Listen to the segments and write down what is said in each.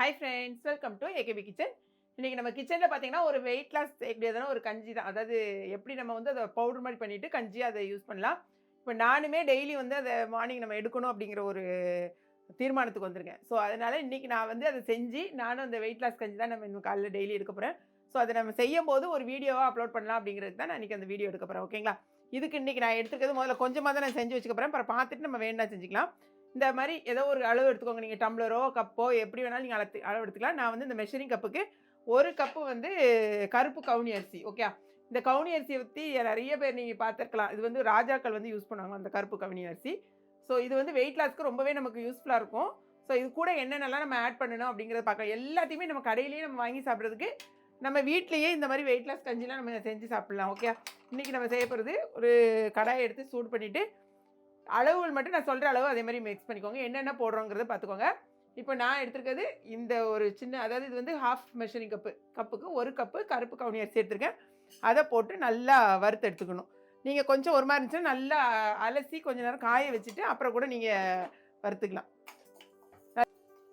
Hi friends welcome to AKP kitchen இன்றைக்கி நம்ம கிச்சனில் பார்த்தீங்கன்னா ஒரு வெயிட் லாஸ் செய்யக்கூடியதான ஒரு கஞ்சி தான். அதாவது எப்படி நம்ம வந்து அதை பவுடர் மாதிரி பண்ணிவிட்டு கஞ்சி அதை யூஸ் பண்ணலாம். இப்போ நானுமே டெய்லி வந்து அதை மார்னிங் நம்ம எடுக்கணும் அப்படிங்கிற ஒரு தீர்மானத்துக்கு வந்திருக்கேன். ஸோ அதனால் இன்றைக்கி நான் வந்து அதை செஞ்சு நானும் அந்த வெயிட் லாஸ் கஞ்சி தான் நம்ம இன்னும் காலையில் டெய்லி எடுக்க போகிறேன் ஸோ அதை நம்ம செய்யும் போது ஒரு வீடியோவாக அப்லோட் பண்ணலாம் அப்படிங்கிறது தான் நான் இன்றைக்கி அந்த வீடியோ எடுக்க போகிறேன் ஓகேங்களா இதுக்கு இன்றைக்கி நான் எடுத்துக்கிறது முதல்ல கொஞ்சமாக தான் நான் செஞ்சு வச்சுக்க போகிறேன் அப்புறம் பார்த்துட்டு நம்ம வேணா செஞ்சுக்கலாம். இந்த மாதிரி ஏதோ ஒரு அளவு எடுத்துக்கோங்க. நீங்கள் டம்ளரோ கப்போ எப்படி வேணாலும் நீங்கள் அளத்து அளவு எடுத்துக்கலாம். நான் வந்து இந்த மெஷரிங் கப்புக்கு ஒரு கப்பு வந்து கருப்பு கவுனி அரிசி ஓகே இந்த கவுனி அரிசியை பற்றி நிறைய பேர் நீங்கள் பார்த்துருக்கலாம். இது வந்து ராஜாக்கள் வந்து யூஸ் பண்ணுவாங்க அந்த கருப்பு கவுனி அரிசி. ஸோ இது வந்து வெயிட் லாஸ்க்கு ரொம்பவே நமக்கு யூஸ்ஃபுல்லாக இருக்கும். ஸோ இது கூட என்னென்னலாம் நம்ம ஆட் பண்ணணும் அப்படிங்கிறத பார்க்கலாம். எல்லாத்தையுமே நம்ம கடையிலேயே நம்ம வாங்கி சாப்பிட்றதுக்கு நம்ம வீட்லேயே இந்த மாதிரி வெயிட் லாஸ் கஞ்சிலாம் நம்ம செஞ்சு சாப்பிட்லாம் ஓகே இன்றைக்கி நம்ம செய்ய போகிறது ஒரு கடாயை எடுத்து சூடு பண்ணிவிட்டு அளவுகள் மட்டும் நான் சொல்கிற அளவு அதே மாதிரி மிக்ஸ் பண்ணிக்கோங்க. என்னென்ன போடுறோங்கிறத பார்த்துக்கோங்க இப்போ நான் எடுத்திருக்கிறது இந்த ஒரு சின்ன அதாவது இது வந்து ஹாஃப் மெஷரிங் கப்பு கப்புக்கு ஒரு கப்பு கருப்பு கவுனி அரிசி எடுத்திருக்கேன். அதை போட்டு நல்லா வறுத்து எடுத்துக்கணும். நீங்கள் கொஞ்சம் ஒரு மாதிரி இருந்துச்சுன்னா நல்லா அலசி கொஞ்சம் நேரம் காய வச்சுட்டு அப்புறம் கூட நீங்கள் வறுத்துக்கலாம்.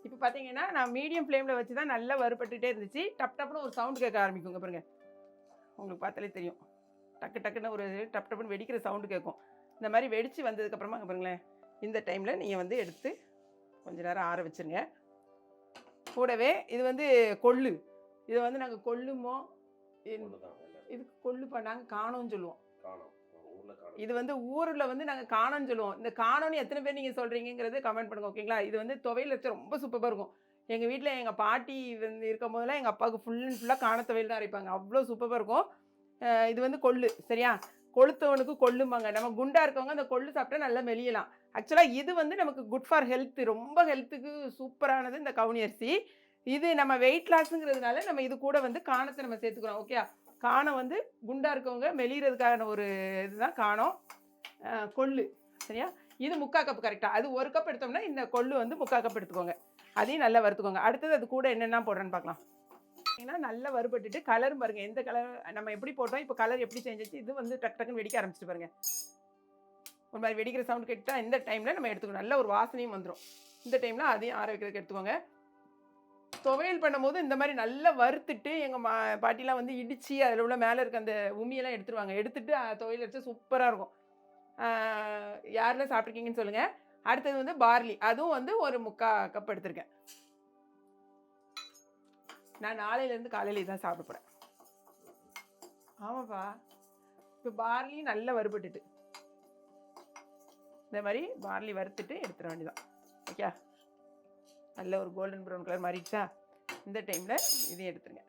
இப்போ பார்த்தீங்கன்னா நான் மீடியம் ஃப்ளேமில் வச்சு தான் நல்லா வறுபட்டுகிட்டே இருந்துச்சு. டப் டப்னு ஒரு சவுண்டு கேட்க ஆரம்பிக்குங்க பாருங்க. உங்களுக்கு பார்த்தாலே தெரியும். டக்கு டக்குன்னு ஒரு டப் டப்புன்னு வெடிக்கிற சவுண்டு கேட்கும். இந்த மாதிரி வெடித்து வந்ததுக்கப்புறமா பாருங்களேன். இந்த டைமில் நீங்கள் வந்து எடுத்து கொஞ்ச நேரம் ஆற வச்சுருங்க. கூடவே இது வந்து கொள்ளு. இது வந்து நாங்கள் கொள்ளுமோ? இதுக்கு கொள்ளுப்பா நாங்கள் காணோம்னு சொல்லுவோம். இது வந்து ஊரில் வந்து நாங்கள் காணோம்னு சொல்லுவோம். இந்த காணோன்னு எத்தனை பேர் நீங்கள் சொல்கிறீங்கிறது கமெண்ட் பண்ணுங்க ஓகேங்களா இது வந்து துவையல் வச்சு ரொம்ப சூப்பராக இருக்கும். எங்கள் வீட்டில் எங்கள் பாட்டி வந்து இருக்கும் போதெல்லாம் எங்கள் அப்பாவுக்கு ஃபுல் அண்ட் ஃபுல்லாக காண துவையல் தான் அரைப்பாங்க. அவ்வளோ சூப்பராக இருக்கும். இது வந்து கொள்ளு சரியா? கொளுத்தவனுக்கு கொள்ளுமாங்க நம்ம குண்டா இருக்கவங்க அந்த கொள்ளு சாப்பிட்டா நல்லா மெலியலாம். ஆக்சுவலாக இது வந்து நமக்கு குட் ஃபார் ஹெல்த் ரொம்ப ஹெல்த்துக்கு சூப்பரானது இந்த கவுனி அரிசி. இது நம்ம வெயிட் லாஸுங்கிறதுனால நம்ம இது கூட வந்து காணத்தை நம்ம சேர்த்துக்கிறோம் ஓகே காணம் வந்து குண்டா இருக்கவங்க மெலியறதுக்கான ஒரு இதுதான் காணம் கொள்ளு சரியா? இது முக்கா கப் கரெக்டாக அது ஒரு கப் எடுத்தோம்னா இந்த கொள்ளு வந்து முக்கா கப் எடுத்துக்கோங்க. அதையும் நல்லா வறுத்துக்கோங்க. அடுத்தது அது கூட என்னென்ன போடுறேன்னு பார்க்கலாம். பார்த்தீங்கன்னா நல்லா வறுபட்டுட்டு கலரும் பாருங்க. எந்த கலர் நம்ம எப்படி போட்டோம் இப்போ கலர் எப்படி சேஞ்ச் ஆச்சு இது வந்து டக் டக்குன்னு வெடிக்க ஆரம்பிச்சிட்டு பாருங்க. ஒரு மாதிரி வெடிக்கிற சவுண்ட் கேட்டால் இந்த டைமில் நம்ம எடுத்துக்கணும். நல்ல ஒரு வாசனையும் வந்துடும் இந்த டைமில் அதையும் ஆற வைக்கிறதுக்கு எடுத்துக்கோங்க. துவையல் பண்ணும்போது இந்த மாதிரி நல்லா வறுத்துட்டு எங்கள் மா பாட்டிலாம் வந்து இடித்து அதில் உள்ள மேலே இருக்க அந்த உமியெல்லாம் எடுத்துருவாங்க. எடுத்துட்டு துவையல் வச்சு சூப்பராக இருக்கும். யாரெல்லாம் சாப்பிட்ருக்கீங்கன்னு சொல்லுங்கள் அடுத்தது வந்து பார்லி. அதுவும் வந்து ஒரு முக்கா கப் எடுத்திருக்கேன். நான் நாளையிலேருந்து காலையில் தான் சாப்பிட போகிறேன் ஆமாப்பா. இப்போ பார்லி நல்லா வறுபட்டுட்டு. இந்த மாதிரி பார்லி வறுத்துட்டு எடுத்துட வேண்டியதான் ஓகே நல்ல ஒரு கோல்டன் ப்ரௌன் கலர் மாறிடுச்சா? இந்த டைமில் இதையும் எடுத்துருங்க.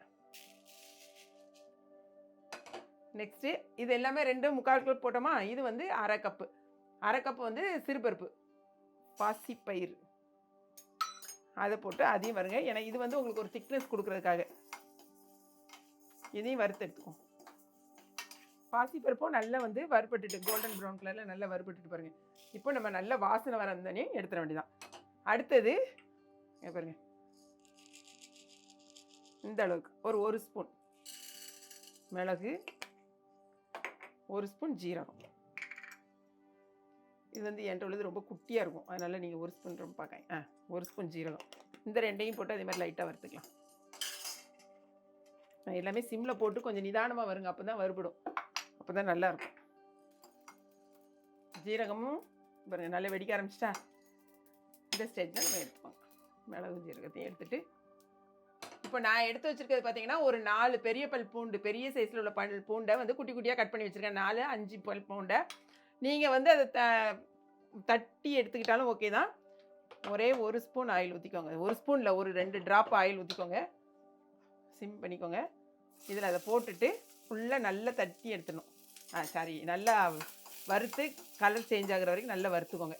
நெக்ஸ்ட்டு இது எல்லாமே ரெண்டு முக்கால் கப் போட்டோமா? இது வந்து அரை கப்பு அரை கப்பு வந்து சிறுபருப்பு. பாசிப்பயிறு. அதை போட்டு அதையும் வருங்க. ஏன்னா இது வந்து உங்களுக்கு ஒரு திக்னஸ் கொடுக்குறதுக்காக. இதையும் வறுத்து எடுத்துக்கும் பாசிப்பருப்பும் நல்லா வந்து வறுபட்டுட்டு கோல்டன் ப்ரௌன் கலரில் நல்லா வறுபட்டுட்டு பாருங்கள் இப்போ நம்ம நல்ல வாசனை வர வந்தோடனே எடுத்துட வேண்டியதான் அடுத்தது பாருங்க. இந்த அளவுக்கு. ஒரு ஒரு ஸ்பூன் மிளகு ஒரு ஸ்பூன் ஜீரகம். இது வந்து என்கிட்ட உள்ளது ரொம்ப குட்டியாக இருக்கும். அதனால் நீங்கள் ஒரு ஸ்பூன் ரொம்ப பார்க்க ஆ ஒரு ஸ்பூன் ஜீரகம். இந்த ரெண்டையும் போட்டு அதே மாதிரி லைட்டாக வறுத்துக்கலாம். எல்லாமே சிம்மில் போட்டு கொஞ்சம் நிதானமாக வருங்க. அப்போ தான் வறுபடும். அப்போ தான் நல்லாயிருக்கும் ஜீரகமும் பாருங்கள் நல்லா வெடிக்க ஆரம்பிச்சிட்டா. இந்த ஸ்டேஜ் தான் நம்ம எடுத்துப்போம். மிளகு ஜீரகத்தையும் எடுத்துட்டு இப்போ நான் எடுத்து வச்சிருக்கிறது பார்த்தீங்கன்னா ஒரு நாலு பெரிய பல் பூண்டு பெரிய சைஸில் உள்ள பல் பூண்டை வந்து குட்டி குட்டியாக கட் பண்ணி வச்சுருக்கேன். நாலு அஞ்சு பல் பூண்டை நீங்கள் வந்து அதை த தட்டி எடுத்துக்கிட்டாலும் ஓகே தான். ஒரே ஒரு ஸ்பூன் ஆயில் ஊற்றிக்கோங்க ஒரு ஸ்பூனில் ஒரு ரெண்டு ட்ராப் ஆயில் ஊற்றிக்கோங்க சிம் பண்ணிக்கோங்க. இதில் அதை போட்டுட்டு ஃபுல்லாக நல்லா தட்டி எடுத்துடணும். ஆ சாரி நல்லா வறுத்து கலர் சேஞ்ச் ஆகிற வரைக்கும் நல்லா வறுத்துக்கோங்க.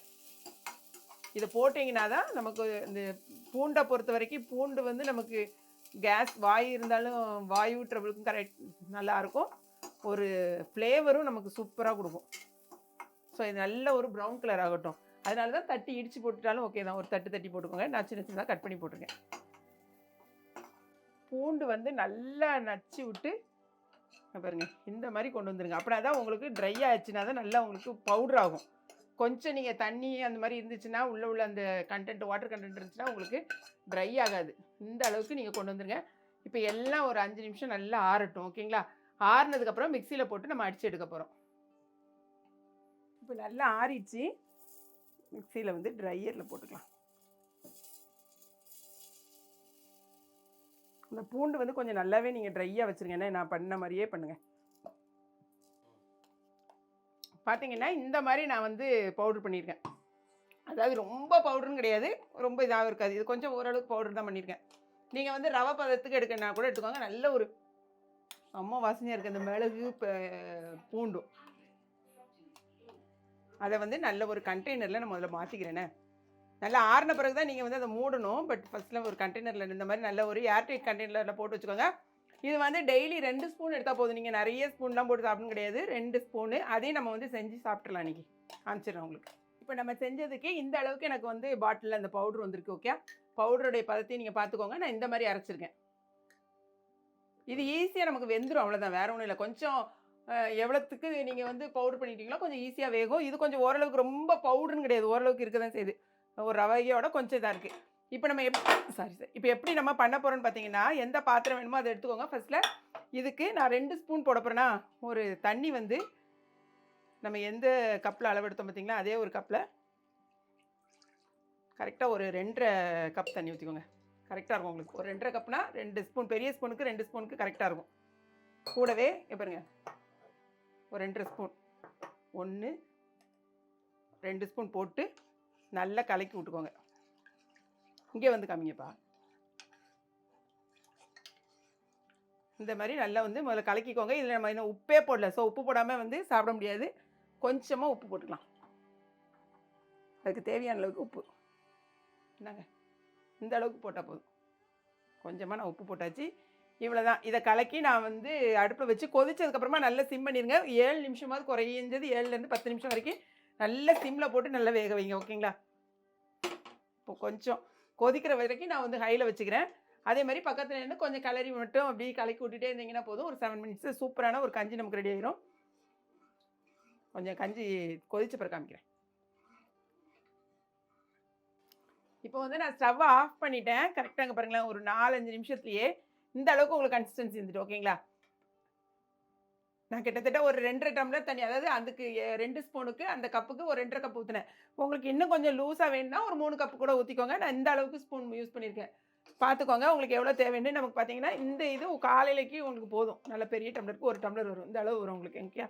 இதை போட்டிங்கன்னா தான் நமக்கு இந்த பூண்டை பொறுத்த வரைக்கும் பூண்டு வந்து நமக்கு கேஸ் வாயு இருந்தாலும் வாயு ட்ரபிளுக்கும் கரெக்ட் நல்லாயிருக்கும் ஒரு ஃப்ளேவரும் நமக்கு சூப்பராக கொடுக்கும். ஸோ இது நல்ல ஒரு ப்ரௌன் கலர் ஆகட்டும். அதனால தான் தட்டி இடித்து போட்டுட்டாலும் ஓகே தான். ஒரு தட்டு தட்டி போட்டுக்கோங்க. நான் சின்ன சின்னதாக கட் பண்ணி போட்டிருக்கேன். பூண்டு வந்து நல்லா நச்சு விட்டு பாருங்க இந்த மாதிரி கொண்டு வந்துருங்க. அப்படின்னா தான் உங்களுக்கு ட்ரை ஆச்சுன்னா தான் நல்லா உங்களுக்கு பவுடர் ஆகும். கொஞ்சம் நீங்கள் தண்ணி அந்த மாதிரி இருந்துச்சுன்னா உள்ளே உள்ள அந்த கண்டென்ட் வாட்டர் கண்டென்ட் இருந்துச்சுன்னா உங்களுக்கு ட்ரை ஆகாது. இந்த அளவுக்கு நீங்கள் கொண்டு வந்துருங்க. இப்போ எல்லாம் ஒரு அஞ்சு நிமிஷம் நல்லா ஆறட்டும் ஓகேங்களா ஆறுனதுக்கப்புறம் மிக்சியில் போட்டு நம்ம அடித்து எடுக்க போகிறோம் இப்போ நல்லா ஆறிடுச்சு மிக்சியில் வந்து ட்ரையரில் போட்டுக்கலாம். இந்த பூண்டு வந்து கொஞ்சம் நல்லாவே நீங்கள் ட்ரையாக வச்சுருங்க. ஏன்னா நான் பண்ண மாதிரியே பண்ணுங்கள் பார்த்தீங்கன்னா இந்த மாதிரி நான் வந்து பவுடர் பண்ணியிருக்கேன் அதாவது ரொம்ப பவுடர்னு கிடையாது. ரொம்ப இதாக இருக்காது. இது கொஞ்சம் ஓரளவுக்கு பவுடர் தான் பண்ணியிருக்கேன் நீங்கள் வந்து ரவை பதத்துக்கு எடுக்கணும்னா கூட எடுத்துக்கோங்க. நல்ல ஒரு அம்மா வாசனையாக இருக்குது அந்த மிளகு பூண்டும். அதை வந்து நல்ல ஒரு கண்டெய்னரில் நான் முதல்ல மாற்றிக்கிறேனே நல்லா ஆறின பிறகு தான் நீங்கள் வந்து அதை மூடணும். பட் ஃபஸ்ட்டில் ஒரு கண்டெய்னரில் இந்த மாதிரி நல்ல ஒரு ஏர்டைட் கண்டெய்னரில் போட்டு வச்சுக்கோங்க. இது வந்து டெய்லி ரெண்டு ஸ்பூன் எடுத்தால் போதும். நீங்கள் நிறைய ஸ்பூன்லாம் போட்டு சாப்பிடணும் கிடையாது. ரெண்டு ஸ்பூனு அதையும் நம்ம வந்து செஞ்சு சாப்பிட்றலாம் இன்னைக்கு. காமிச்சிடுறேன் உங்களுக்கு. இப்போ நம்ம செஞ்சதுக்கு இந்த அளவுக்கு எனக்கு வந்து பாட்டிலில் அந்த பவுடர் வந்திருக்கு ஓகே பவுடருடைய பதத்தையும் நீங்கள் பார்த்துக்கோங்க. நான் இந்த மாதிரி அரைச்சிருக்கேன். இது ஈஸியாக நமக்கு வெந்துடும் அவ்வளோதான் வேறு ஒன்றும் இல்லை. கொஞ்சம் எவ்வளோத்துக்கு நீங்கள் வந்து பவுடர் பண்ணிட்டீங்களோ கொஞ்சம் ஈஸியாக வேகும். இது கொஞ்சம் ஓரளவுக்கு ரொம்ப பவுடர்னு கிடையாது. ஓரளவுக்கு இருக்க தான் செய்யுது. ஒரு ரவையோட கொஞ்சம் இதாக இருக்குது இப்போ நம்ம எப் சாரி சார் இப்போ எப்படி நம்ம பண்ண போகிறோம்னு பார்த்தீங்கன்னா எந்த பாத்திரம் வேணுமோ அதை எடுத்துக்கோங்க. ஃபர்ஸ்ட்டில் இதுக்கு நான் ரெண்டு ஸ்பூன் போட போகிறேன்னா ஒரு தண்ணி வந்து நம்ம எந்த கப்பில் அளவெடுத்தோம் பார்த்தீங்களா அதே ஒரு கப்பில் கரெக்டாக ஒரு ரெண்டரை கப் தண்ணி ஊற்றிக்கோங்க கரெக்டாக இருக்கும் உங்களுக்கு. ஒரு ரெண்டரை கப்னா ரெண்டு ஸ்பூன் பெரிய ஸ்பூனுக்கு ரெண்டு ஸ்பூனுக்கு கரெக்டாக இருக்கும். கூடவே இங்க ஒரு ரெண்டரை ஸ்பூன். ஒன்று ரெண்டு ஸ்பூன் போட்டு நல்லா கலக்கி விட்டுக்கோங்க. இங்கே வந்து காமிங்கப்பா. இந்த மாதிரி நல்லா வந்து முதல்ல கலக்கிக்கோங்க. இதில் நம்ம இன்னும் உப்பே போடல. ஸோ உப்பு போடாமல் வந்து சாப்பிட முடியாது. கொஞ்சமாக உப்பு போட்டுக்கலாம். அதுக்கு தேவையான அளவுக்கு உப்பு. என்னங்க இந்த அளவுக்கு போட்டால் போதும். கொஞ்சமாக நான் உப்பு போட்டாச்சு. இவ்வளோ தான் இதை கலக்கி நான் வந்து அடுப்பில் வச்சு கொதிச்சதுக்கப்புறமா நல்லா சிம் பண்ணிடுங்க ஏழு நிமிஷமாவது குறைஞ்சது ஏழுலேருந்து பத்து நிமிஷம் வரைக்கும் நல்லா சிம்மில் போட்டு நல்லா வேக வைங்க ஓகேங்களா? இப்போ கொஞ்சம் கொதிக்கிற வரைக்கும் நான் வந்து ஹையில் வச்சுக்கிறேன். அதே மாதிரி பக்கத்தில் இருந்து கொஞ்சம் கலரி மட்டும் அப்படியே கலக்கி விட்டுட்டே இருந்தீங்கன்னா போதும். ஒரு செவன் மினிட்ஸ் சூப்பரான ஒரு கஞ்சி நமக்கு ரெடி ஆயிரும். கொஞ்சம் கஞ்சி கொதிச்ச பிறகு காமிக்கிறேன். இப்போ வந்து நான் ஸ்டவ் ஆஃப் பண்ணிட்டேன். கரெக்டாக பாருங்களேன். ஒரு நாலஞ்சு நிமிஷத்துலேயே இந்த அளவுக்கு உங்களுக்கு கன்சிஸ்டன்சி இருந்துட்டு ஓகேங்களா நான் கிட்டத்தட்ட ஒரு ரெண்டரை டம்ளர் தண்ணி அதாவது அதுக்கு ரெண்டு ஸ்பூனுக்கு அந்த கப்புக்கு ஒரு ரெண்டரை கப் ஊற்றினேன் உங்களுக்கு இன்னும் கொஞ்சம் லூஸாக வேணும்னா ஒரு மூணு கப்பு கூட ஊற்றிக்கோங்க நான் இந்த அளவுக்கு ஸ்பூன் யூஸ் பண்ணியிருக்கேன் பார்த்துக்கோங்க உங்களுக்கு எவ்வளோ தேவைன்னு நமக்கு பார்த்தீங்கன்னா இந்த இது காலையிலக்கு உங்களுக்கு போதும். நல்ல பெரிய டம்ளருக்கு ஒரு டம்ளர் வரும். இந்த அளவு வரும் உங்களுக்கு ஓகே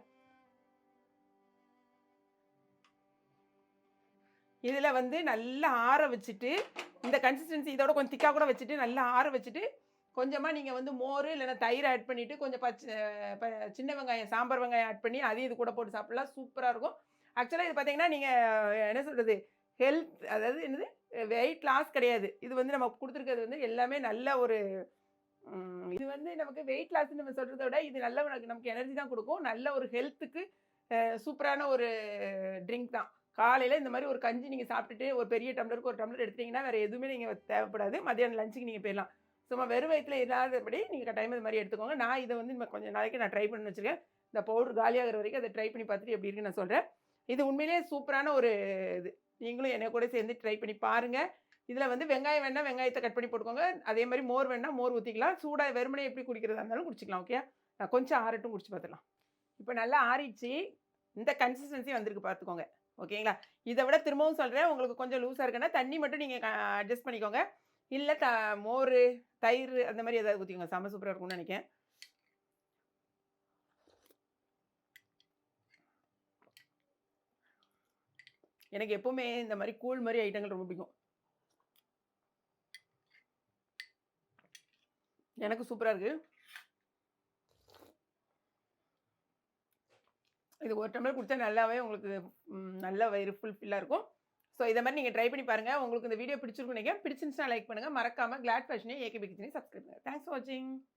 இதில் வந்து நல்லா ஆற வச்சுட்டு இந்த கன்சிஸ்டன்சி இதோட கொஞ்சம் திக்காக கூட வச்சுட்டு நல்லா ஆற வச்சுட்டு கொஞ்சமாக நீங்கள் வந்து மோர் இல்லைன்னா தயிர் ஆட் பண்ணிவிட்டு கொஞ்சம் பச்சை ப- சின்ன வெங்காயம் சாம்பார் வெங்காயம் ஆட் பண்ணி அதையும் இது கூட போட்டு சாப்பிட்லாம். சூப்பராக இருக்கும். ஆக்சுவலாக இது பார்த்தீங்கன்னா நீங்கள் என்ன சொல்கிறது ஹெல்த் அதாவது என்னது வெயிட் லாஸ் கிடையாது. இது வந்து நம்ம கொடுத்துருக்கிறது வந்து எல்லாமே நல்ல ஒரு இது வந்து நமக்கு வெயிட் லாஸ் நம்ம சொல்கிறத விட இது நல்ல நமக்கு எனர்ஜி தான் கொடுக்கும். நல்ல ஒரு ஹெல்த்துக்கு சூப்பரான ஒரு ட்ரிங்க் தான். காலையில் இந்த மாதிரி ஒரு கஞ்சி நீங்கள் சாப்பிட்டுட்டு ஒரு பெரிய டம்ளருக்கு ஒரு டம்ளர் எடுத்தீங்கன்னா வேறு எதுவுமே நீங்கள் தேவைப்படாது. மதியானம் லஞ்சுக்கு நீங்கள் போயிடலாம். சும்மா வெறும் வயிற்றில் இல்லாதபடி நீங்கள் கட்டாயம் இது மாதிரி எடுத்துக்கோங்க. நான் இதை வந்து இன்னும் கொஞ்சம் நாளைக்கு நான் ட்ரை பண்ணி வச்சுருக்கேன். இந்த பவுடர் காலியாகிற வரைக்கும் அதை ட்ரை பண்ணி பார்த்துட்டு எப்படி இருக்குன்னு நான் சொல்கிறேன் இது உண்மையிலேயே சூப்பரான ஒரு இது. நீங்களும் என்னை கூட சேர்ந்து ட்ரை பண்ணி பாருங்கள் இதில் வந்து வெங்காயம் வேணால் வெங்காயத்தை கட் பண்ணி போட்டுக்கோங்க. அதே மாதிரி மோர் வேணால் மோர் ஊற்றிக்கலாம் சூடாக வெறுமனே எப்படி குடிக்கிறதா இருந்தாலும் குடிச்சிக்கலாம் ஓகே நான் கொஞ்சம் ஆறட்டும் குடிச்சு பார்த்துக்கலாம். இப்போ நல்லா ஆறிடுச்சு. இந்த கன்சிஸ்டன்சி வந்திருக்கு பார்த்துக்கோங்க ஓகேங்களா இதை விட திரும்பவும் சொல்கிறேன் உங்களுக்கு கொஞ்சம் லூஸாக இருக்குன்னா தண்ணி மட்டும் நீங்கள் அட்ஜஸ்ட் பண்ணிக்கோங்க. இல்லை த மோர் தயிர் அந்த மாதிரி ஏதாவது ஊற்றிக்கோங்க செம்ம சூப்பராக இருக்கும்னு நினைக்கிறேன். எனக்கு எப்போவுமே இந்த மாதிரி கூழ் மாதிரி ஐட்டங்கள் ரொம்ப பிடிக்கும். எனக்கு சூப்பராக இருக்குது இது ஒரு டம்ளர் கொடுத்தா நல்லாவே உங்களுக்கு நல்ல வயிறு ஃபுல்ஃபில்லாக இருக்கும். ஸோ இதை மாதிரி நீங்கள் ட்ரை பண்ணி பாருங்கள் உங்களுக்கு இந்த வீடியோ பிடிச்சிருக்கும் நினைக்கிறேன். பிடிச்சிருந்துச்சுன்னா லைக் பண்ணுங்கள் மறக்காமல் கிளாட் ஃபேஷனையும் ஏகே பிகிச்சினே சப்ஸ்கிரைப் பண்ணுங்கள் தேங்க்ஸ் ஃபார் வாட்சிங்